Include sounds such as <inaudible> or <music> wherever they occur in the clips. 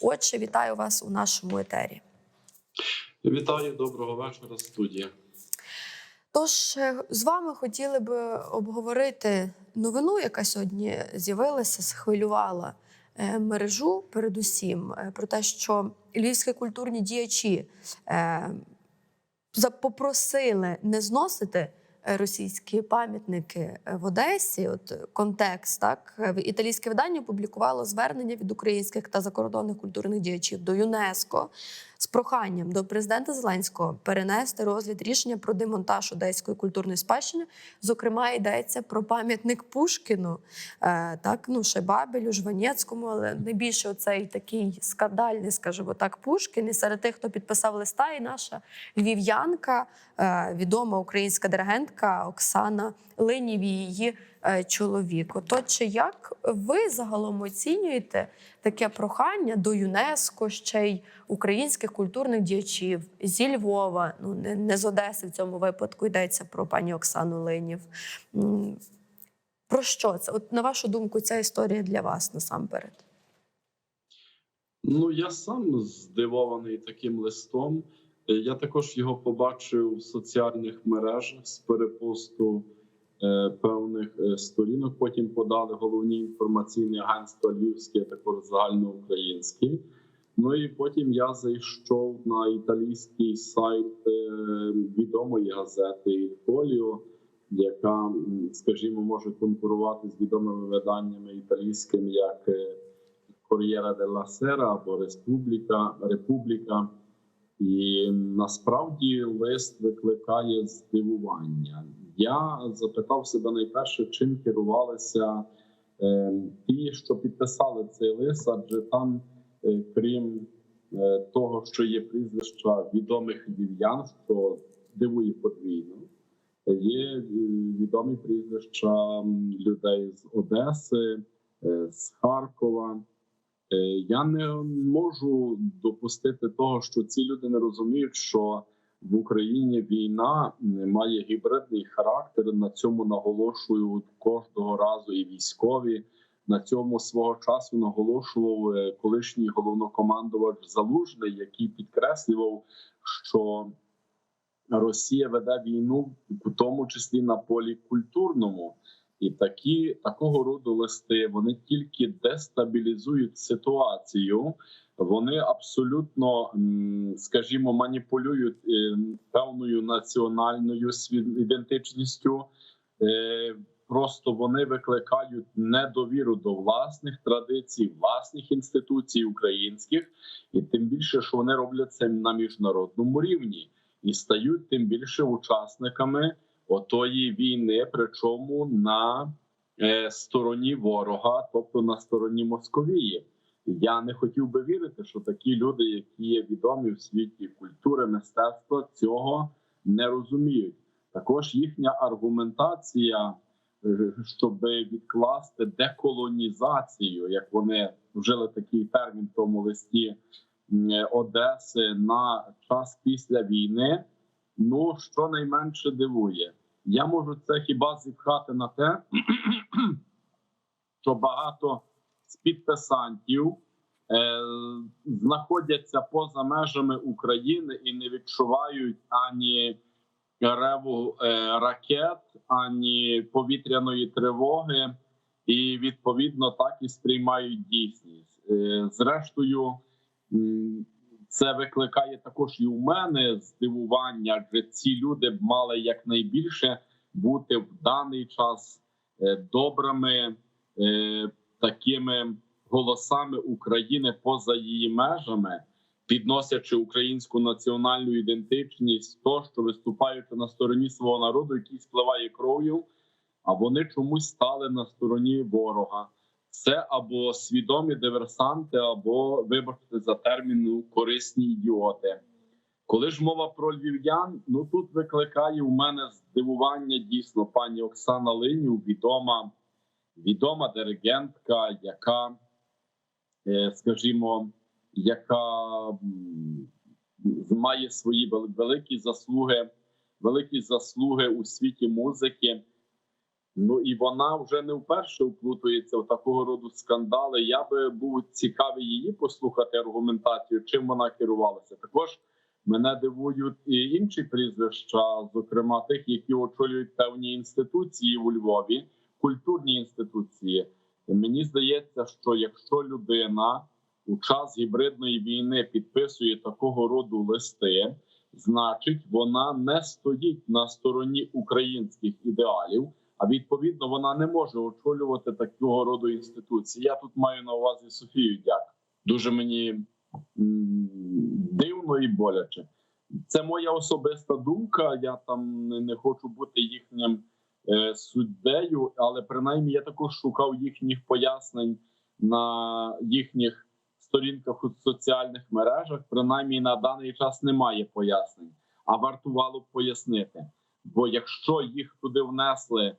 Отже, вітаю вас у нашому етері. Вітаю, доброго вечора, студія. Тож е, з вами хотіли би обговорити новину, яка сьогодні з'явилася, схвилювала е, мережу, передусім, е, про те, що львівські культурні діячі попросили не зносити російські пам'ятники е, в Одесі. От е, контекст так Е, італійське видання опублікувало звернення від українських та закордонних культурних діячів до ЮНЕСКо з проханням до президента Зеленського перенести розгляд рішення про демонтаж одеської культурної спадщини. Зокрема, йдеться про пам'ятник Пушкіну, е, так ну ще Бабелю, Жванецькому, але найбільше оцей такий скандальний, скажімо так, Пушкін. І серед тих, хто підписав листа, і наша львів'янка, е, відома українська диригентка Оксана Линів і її чоловік. Ото чи як ви загалом оцінюєте таке прохання до ЮНЕСКО ще й українських культурних діячів зі Львова, ну не, з Одеси в цьому випадку йдеться про пані Оксану Линів. Про що це? От на вашу думку, ця історія для вас насамперед? Ну я сам здивований таким листом. Е, Я також його побачив в соціальних мережах з перепосту е, певних е, сторінок. Потім подали головні інформаційні агентства львівські, також загальноукраїнські. Ну і потім я зайшов на італійський сайт е, відомої газети «Ільфоліо», яка, скажімо, може конкурувати з відомими виданнями італійськими, як е, Кор'єра Сера або Республіка Републіка. І насправді лист викликає здивування. Я запитав себе найперше, чим керувалися е, ті, що підписали цей лист, адже там, е, крім е, того, що є прізвища відомих львів'ян, що дивує подвійно, є відомі прізвища людей з Одеси, з Харкова. Я не можу допустити того, що ці люди не розуміють, що в Україні війна має гібридний характер. На цьому наголошують кожного разу і військові. На цьому свого часу наголошував е, колишній головнокомандувач Залужний, який підкреслював, що Росія веде війну, в тому числі на полі культурному. І такі такого роду листи вони тільки дестабілізують ситуацію. Вони абсолютно, скажімо, маніпулюють е, певною національною ідентичністю. Е, Просто вони викликають недовіру до власних традицій, власних інституцій українських, і тим більше, що вони роблять це на міжнародному рівні і стають тим більше учасниками отої війни, причому на е, стороні ворога, тобто на стороні Московії. Я не хотів би вірити, що такі люди, які є відомі в світі культури, мистецтва, цього не розуміють. Також їхня аргументація, е, щоб відкласти деколонізацію, як вони вжили такий термін в тому листі Одеси на час після війни. Ну щонайменше дивує. Я можу це хіба зіпхати на те, <clears throat> що багато з підписантів е, знаходяться поза межами України і не відчувають ані реву е, ракет, ані повітряної тривоги, і відповідно так і сприймають дійсність. Е, зрештою, це викликає також і у мене здивування, адже ці люди б мали якнайбільше бути в даний час е, добрими е, такими голосами України поза її межами, підносячи українську національну ідентичність, то що виступаючи на стороні свого народу, який спливає кров'ю, а вони чомусь стали на стороні ворога. Це або свідомі диверсанти, або вибачте за терміну корисні ідіоти. Коли ж мова про львів'ян, ну тут викликає у мене здивування дійсно пані Оксана Линів, відома, відома диригентка, яка, е, скажімо, яка має свої великі заслуги, великі заслуги у світі музики. Ну і вона вже не вперше вплутується в такого роду скандали. Я би був цікавий її послухати аргументацію, чим вона керувалася. Також мене дивують і інші прізвища, зокрема тих, які очолюють певні інституції у Львові, культурні інституції. Мені здається, що якщо людина у час гібридної війни підписує такого роду листи, значить вона не стоїть на стороні українських ідеалів. А відповідно вона не може очолювати такого роду інституції. Я тут маю на увазі Софію Дяк. Дуже мені дивно і боляче. Це моя особиста думка. Я там не, хочу бути їхнім е, суддею, але принаймні я також шукав їхніх пояснень на їхніх сторінках у соціальних мережах. Принаймні на даний час немає пояснень, а вартувало б пояснити. Бо якщо їх туди внесли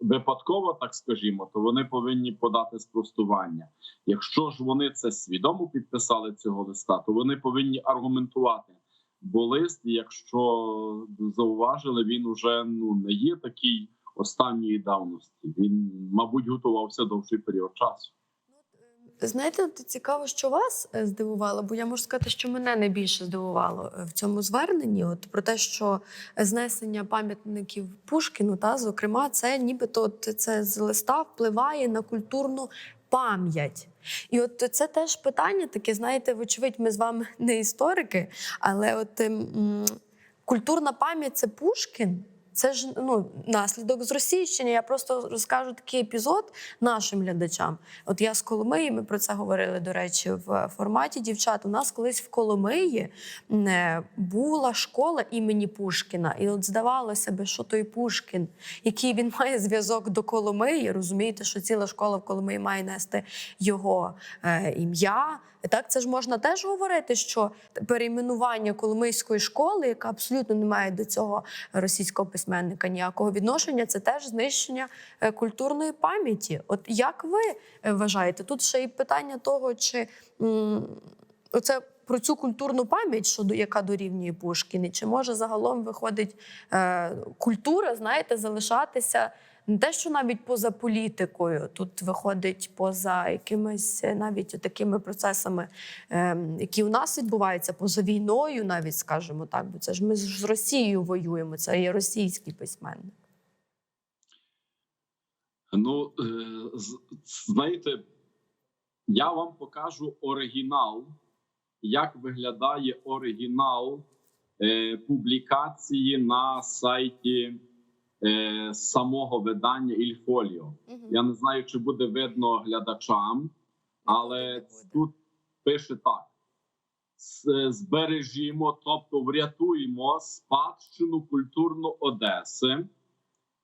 випадково, так скажімо, то вони повинні подати спростування. Якщо ж вони це свідомо підписали цього листа, то вони повинні аргументувати. Бо лист, якщо зауважили, він уже ну не є такий останньої давності. Він, мабуть, готувався довший період часу. Знаєте, цікаво, що вас е, здивувало, бо я можу сказати, що мене найбільше здивувало е, в цьому зверненні. От про те, що знесення пам'ятників Пушкіну, та зокрема, це нібито це з листа впливає на культурну пам'ять. І от це теж питання таке, знаєте, вочевидь, ми з вами не історики, але от ем, культурна пам'ять це Пушкін. Це ж ну наслідок зросійщення. Я просто розкажу такий епізод нашим глядачам. От я з Коломиї, ми про це говорили, до речі, в форматі дівчат. У нас колись в Коломиї е, була школа імені Пушкіна. І от здавалося би, що той Пушкін, який він має зв'язок до Коломиї, розумієте, що ціла школа в Коломиї має нести його е, ім'я. Так, це ж можна теж говорити, що перейменування Коломийської школи, яка абсолютно не має до цього російського письменника ніякого відношення, це теж знищення е, культурної пам'яті. От як ви е, вважаєте? Тут ще й питання того, чи це про цю культурну пам'ять, що до- яка дорівнює Пушкіни, чи може загалом виходить е, культура, знаєте, залишатися не те, що навіть поза політикою, тут виходить поза якимись е, навіть такими процесами, ем, які у нас відбуваються, поза війною, навіть скажімо так, бо це ж ми з Росією воюємо, це є російський письменник. Ну е, знаєте, я вам покажу оригінал, як виглядає оригінал е, публікації на сайті самого видання Ільфоліо. Я не знаю, чи буде видно глядачам, але тут пише так: збережімо, тобто врятуємо спадщину культурну Одеси.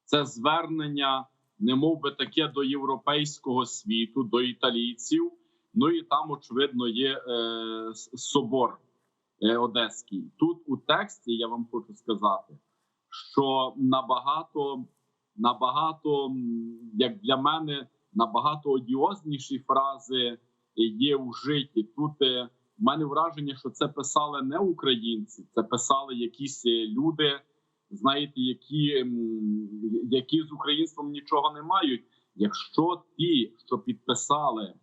Це звернення, не мов би таке до європейського світу, до італійців. Ну і там, очевидно, є е, собор е, Одеський. Тут у тексті я вам хочу сказати, що набагато, набагато, як для мене, набагато одіозніші фрази є вжиті. Тут е, в мене враження, що це писали не українці, це писали якісь е, люди, знаєте, які, які з українством нічого не мають. Якщо ті, що підписали,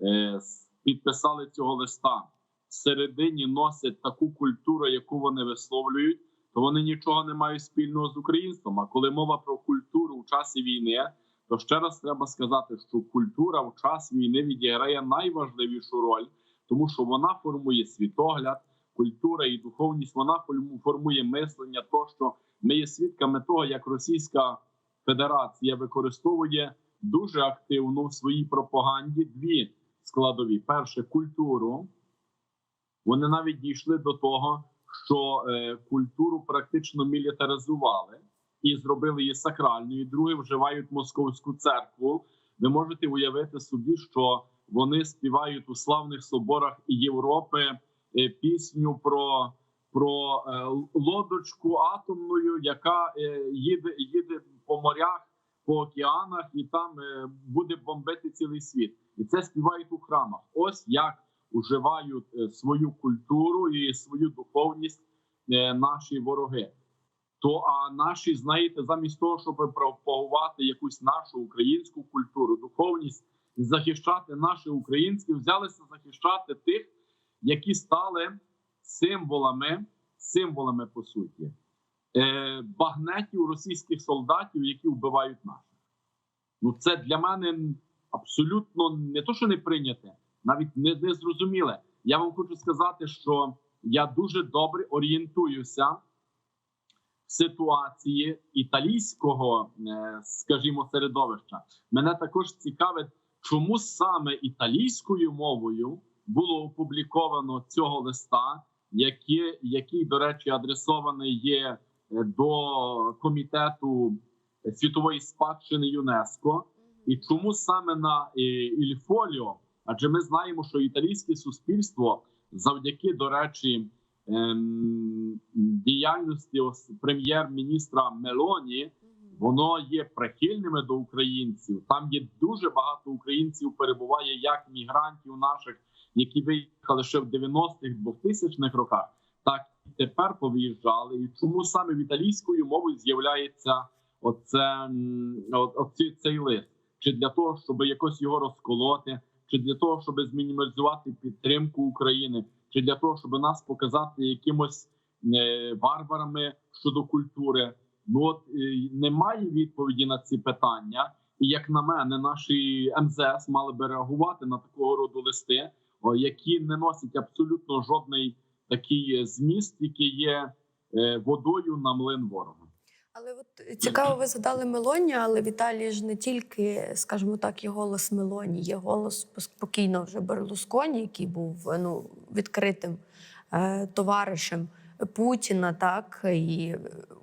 е, підписали цього листа, всередині носять таку культуру, яку вони висловлюють, то вони нічого не мають спільного з українством. А коли мова про культуру в часі війни, то ще раз треба сказати, що культура в час війни відіграє найважливішу роль, тому що вона формує світогляд, культура і духовність. Вона форму- формує мислення. То що ми є свідками того, як Російська Федерація використовує дуже активно в своїй пропаганді дві складові: перше культуру. Вони навіть дійшли до того, що е, культуру практично мілітаризували і зробили її сакральною. Друге, вживають московську церкву. Ви можете уявити собі, що вони співають у славних соборах Європи е, пісню про, про е, лодочку атомною, яка їде, їде по морях, по океанах, і там буде бомбити цілий світ. І це співають у храмах. Ось як уживають е, свою культуру і свою духовність е, наші вороги. То а наші, знаєте, замість того, щоб пропагувати якусь нашу українську культуру, духовність і захищати наше українське, взялися захищати тих, які стали символами, символами по суті, е, багнетів російських солдатів, які вбивають наших. Ну, це для мене абсолютно не то, що не прийняте, навіть не, не зрозуміле. Я вам хочу сказати, що я дуже добре орієнтуюся в ситуації італійського, е, скажімо, середовища. Мене також цікавить, чому саме італійською мовою було опубліковано цього листа, який, який до речі, адресований є е, до комітету світової спадщини ЮНЕСКО. І чому саме на е, Ільфоліо? Адже ми знаємо, що італійське суспільство завдяки, до речі, ем, діяльності прем'єр-міністра Мелоні, воно є прихильними до українців. Там є дуже багато українців, перебуває як мігрантів наших, які виїхали ще в 90-х, 2000-х роках, так і тепер повиїжджали. І чому саме в італійською мовою з'являється оце оці- цей лист? Чи для того, щоб якось його розколоти, чи для того, щоб змінімалізувати підтримку України, чи для того, щоб нас показати якимось е, варварами щодо культури? Ну от е, немає відповіді на ці питання, і як на мене, наші МЗС мали би реагувати на такого роду листи, які не носять абсолютно жодний такий зміст, який є е, водою на млин ворога. Але от цікаво, ви згадали Мелоні, але в Італії ж не тільки, скажімо так, є голос Мелоні, є голос спокійно вже Берлусконі, який був ну, відкритим е, товаришем Путіна. Так і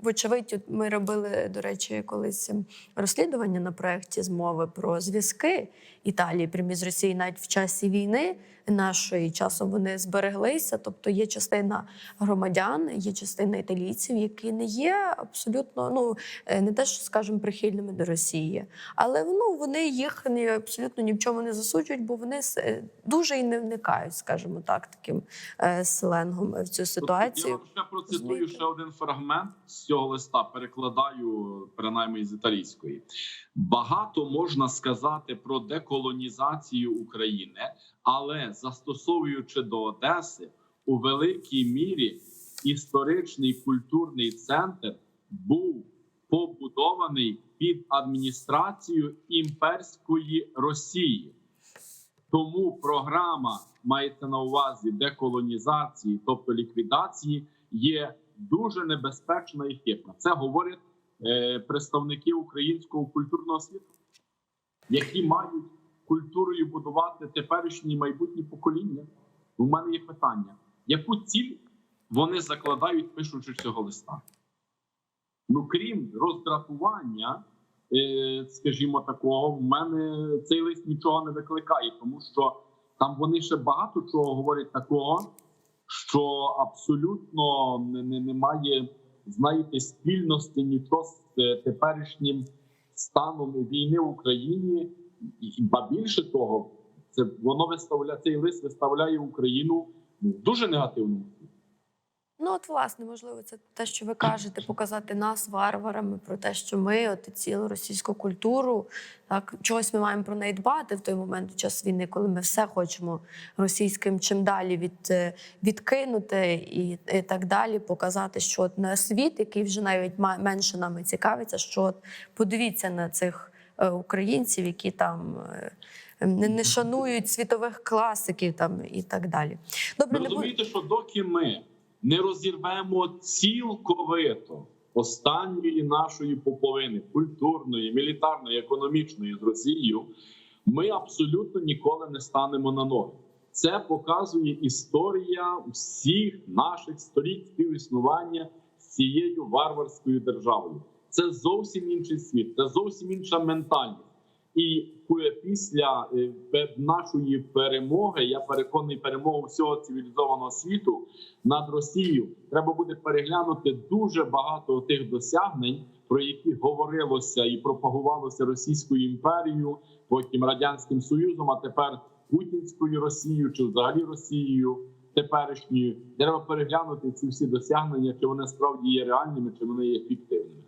вочевидь, ми робили, до речі, колись розслідування на проєкті змови про зв'язки Італії прямі з Росією навіть в часі війни нашої часом вони збереглися. Тобто є частина громадян, є частина італійців, які не є абсолютно, ну е, не те, що скажемо, прихильними до Росії, але ну вони їх ні, абсолютно ні в чому не засуджують, бо вони е, дуже і не вникають, скажімо так, таким е, сленгом в цю ситуацію. Ще процитую ще один фрагмент з цього листа. Перекладаю принаймні з італійської. Багато можна сказати про деколонізацію України, але застосовуючи до Одеси у великій мірі історичний культурний центр був побудований під адміністрацію імперської Росії. Тому програма мається на увазі деколонізації, тобто ліквідації, є дуже небезпечна і хибна. Це говорять е, представники українського культурного світу, які мають культурою будувати теперішні майбутні покоління. У мене є питання: яку ціль вони закладають, пишучи цього листа? Ну крім роздратування, е, скажімо, такого, в мене цей лист нічого не викликає, тому що там вони ще багато чого говорять такого, що абсолютно не, не, немає, знаєте, спільності нічого з е, теперішнім станом війни в Україні, ба більше того, це воно виставляє цей лист виставляє Україну ну, в дуже негативному. Ну, от, власне, можливо, це те, що ви кажете, показати нас варварами про те, що ми, от цілу російську культуру, так чогось ми маємо про неї дбати в той момент, в час війни, коли ми все хочемо російським чим далі від, е, відкинути і, і так далі, показати, що от на світ, який вже навіть менше нами цікавиться, що от подивіться на цих е, українців, які там. е, Не, не шанують світових класиків там і так далі. Добре, Ви не що доки ми не розірвемо цілковито останньої нашої поповини культурної, мілітарної, економічної з Росією, ми абсолютно ніколи не станемо на ноги. Це показує історія всіх наших століть співіснування з цією варварською державою. Це зовсім інший світ, це зовсім інша ментальність. І після е, нашої перемоги, я переконаний перемогу всього цивілізованого світу над Росією, треба буде переглянути дуже багато тих досягнень, про які говорилося і пропагувалося Російською імперією, потім радянським Союзом, а тепер Путінською Росією чи взагалі Росією. теперішньої. Треба переглянути ці всі досягнення, чи вони справді є реальними, чи вони є фіктивними.